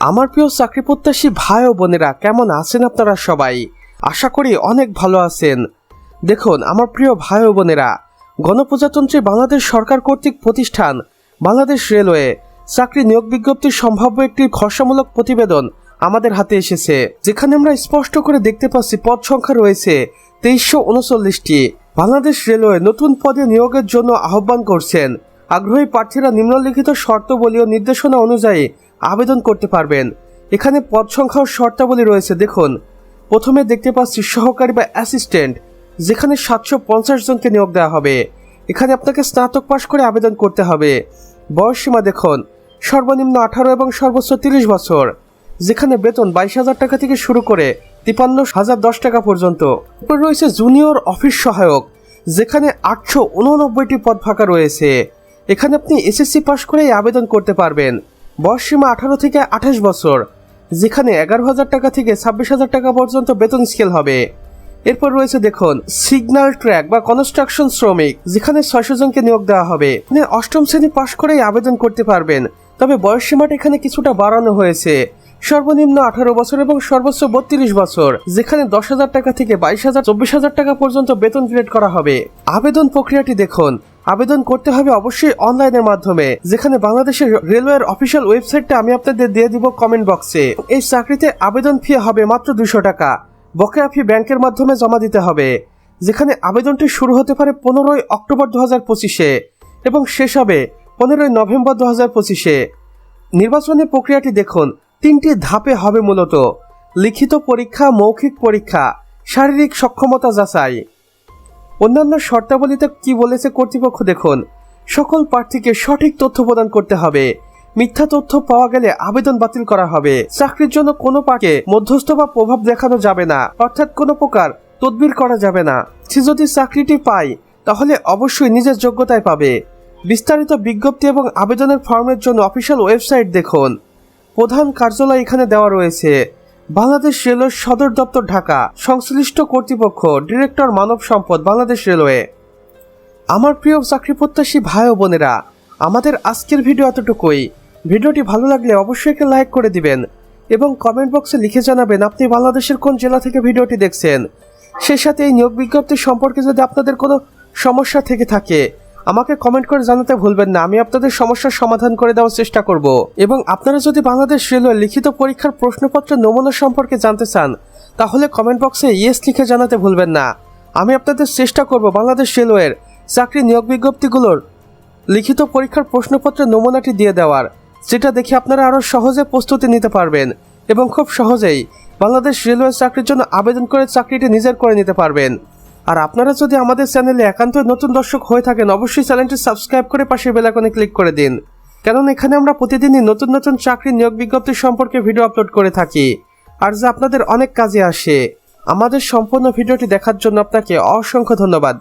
আমার প্রিয় চাকরি প্রত্যাশী ভাই ও বোনেরা, কেমন আছেন আপনারা সবাই? আশা করি অনেক ভালো আছেন। দেখুন, আমার প্রিয় ভাই ও বোনেরা, গণপ্রজাতন্ত্রী বাংলাদেশ সরকার কর্তৃক প্রতিষ্ঠান বাংলাদেশ রেলওয়ে চাকরি নিয়োগ বিজ্ঞপ্তির সম্ভাব্য একটি খরচামূলক প্রতিবেদন আমাদের হাতে এসেছে, যেখানে আমরা স্পষ্ট করে দেখতে পাচ্ছি পদ সংখ্যা রয়েছে তেইশশো উনচল্লিশটি। বাংলাদেশ রেলওয়ে নতুন পদে নিয়োগের জন্য আহ্বান করছেন আগ্রহী প্রার্থীরা নিম্নলিখিত শর্তাবলী ও নির্দেশনা অনুযায়ী আবেদন করতে পারবেন। এখানে পদ সংখ্যা ও শর্তাবলী রয়েছে, দেখুন। প্রথমে দেখতে পাচ্ছি সহকারী বা অ্যাসিস্ট্যান্ট, যেখানে সাতশো পঞ্চাশ জনকে নিয়োগ দেওয়া হবে। এখানে আপনাকে স্নাতক পাশ করে আবেদন করতে হবে। বয়সসীমা দেখুন, সর্বনিম্ন আঠারো এবং সর্বোচ্চ তিরিশ বছর, যেখানে বেতন বাইশ হাজার টাকা থেকে শুরু করে তিপান্ন হাজার দশ টাকা পর্যন্ত। রয়েছে জুনিয়র অফিস সহায়ক, যেখানে আটশো উননব্বইটি পদ ফাঁকা রয়েছে। এখানে আপনি এসএসসি পাশ করেই আবেদন করতে পারবেন। বয়সসীমা আঠারো থেকে আঠাশ বছর, যেখানে এগারো হাজার টাকা থেকে ছাব্বিশ হাজার টাকা পর্যন্ত বেতন স্কেল হবে। এরপর রয়েছে দেখুন সিগন্যাল ট্র্যাক বা কনস্ট্রাকশন শ্রমিক, যেখানে ছয়শো জনকে নিয়োগ দেওয়া হবে। অষ্টম শ্রেণি পাশ করেই আবেদন করতে পারবেন, তবে বয়স সীমাটা এখানে কিছুটা বাড়ানো হয়েছে। সর্বনিম্ন আঠারো বছর এবং সর্বোচ্চ বত্রিশ বছর, যেখানে দশ হাজার টাকা থেকে বাইশ হাজার, চব্বিশ হাজার টাকা পর্যন্ত বেতন গ্রেড করা হবে। আবেদন প্রক্রিয়াটি দেখুন আবেদন করতে হবে অবশ্যই অনলাইনের মাধ্যমে, যেখানে বাংলাদেশের রেলওয়ের অফিসিয়াল ওয়েবসাইটটা আমি আপনাদের দিয়ে দিব কমেন্ট বক্সে এই চাকরিতে আবেদন ফি হবে মাত্র দুশো টাকা। বকেয়া ফি ব্যাংকের মাধ্যমে জমা দিতে হবে, যেখানে আবেদনটি শুরু হতে পারে পনেরোই অক্টোবর দু হাজার পঁচিশে এবং শেষ হবে পনেরোই নভেম্বর দু হাজার পঁচিশে। নির্বাচনের প্রক্রিয়াটি দেখুন, তিনটি ধাপে হবে মূলত। লিখিত পরীক্ষা, মৌখিক পরীক্ষা, শারীরিক সক্ষমতা যাচাই। অন্যান্য শর্তাবলীতে কি বলেছে কর্তৃপক্ষ দেখুন। সকল প্রার্থীকে সঠিক তথ্য প্রদান করতে হবে। মিথ্যা তথ্য পাওয়া গেলে আবেদন বাতিল করা হবে। চাকরির জন্য কোনো পাকে মধ্যস্থ বা প্রভাব দেখানো যাবে না। অর্থাৎ কোনো প্রকার তদবির করা যাবে না। সে যদি চাকরিটি পায়, তাহলে অবশ্যই নিজের যোগ্যতায় পাবে। বিস্তারিত বিজ্ঞপ্তি এবং আবেদনের ফর্মের জন্য অফিসিয়াল ওয়েবসাইট দেখুন। প্রধান কার্যালয় এখানে দেওয়া রয়েছে। বাংলাদেশ রেলওয়ে সদর দপ্তর ঢাকা, সংশ্লিষ্ট কর্তৃপক্ষ, ডিরেক্টর মানব সম্পদ বাংলাদেশ রেলওয়ে। আমার প্রিয় চাকরি প্রত্যাশী ভাই ও বোনেরা, আমাদের আজকের ভিডিও এতটুকুই। ভিডিওটি ভালো লাগলে অবশ্যই একটা লাইক করে দিবেন এবং কমেন্ট বক্সে লিখে জানাবেন আপনি বাংলাদেশের কোন জেলা থেকে ভিডিওটি দেখছেন। সেই সাথে এই নিয়োগ বিজ্ঞপ্তি সম্পর্কে যদি আপনাদের কোনো সমস্যা থেকে থাকে আমাকে কমেন্ট করে জানাতে ভুলবেন না। আমি আপনাদের সমস্যার সমাধান করে দেওয়ার চেষ্টা করব। এবং আপনারা যদি বাংলাদেশ রেলওয়ে লিখিত পরীক্ষার প্রশ্নপত্র নমুনা সম্পর্কে জানতে চান, তাহলে কমেন্ট বক্সে ইয়েস লিখে জানাতে ভুলবেন না। আমি আপনাদের চেষ্টা করব বাংলাদেশ রেলওয়ের চাকরি নিয়োগ বিজ্ঞপ্তিগুলোর লিখিত পরীক্ষার প্রশ্নপত্রের নমুনাটি দিয়ে দেওয়ার, যেটা দেখে আপনারা আরও সহজে প্রস্তুতি নিতে পারবেন এবং খুব সহজেই বাংলাদেশ রেলওয়ে চাকরির জন্য আবেদন করে চাকরিটি নিজের করে নিতে পারবেন। আর আপনারা যদি আমাদের চ্যানেলে একান্ত নতুন দর্শক হয়ে থাকেন, অবশ্যই চ্যানেলটি সাবস্ক্রাইব করে পাশে বেলাকনে ক্লিক করে দিন। কারণ এখানে আমরা প্রতিদিনই নতুন নতুন চাকরি নিয়োগ বিজ্ঞপ্তি সম্পর্কে ভিডিও আপলোড করে থাকি। আর যা আপনাদের অনেক কাজে আসে। আমাদের সম্পূর্ণ ভিডিওটি দেখার জন্য আপনাকে অসংখ্য ধন্যবাদ।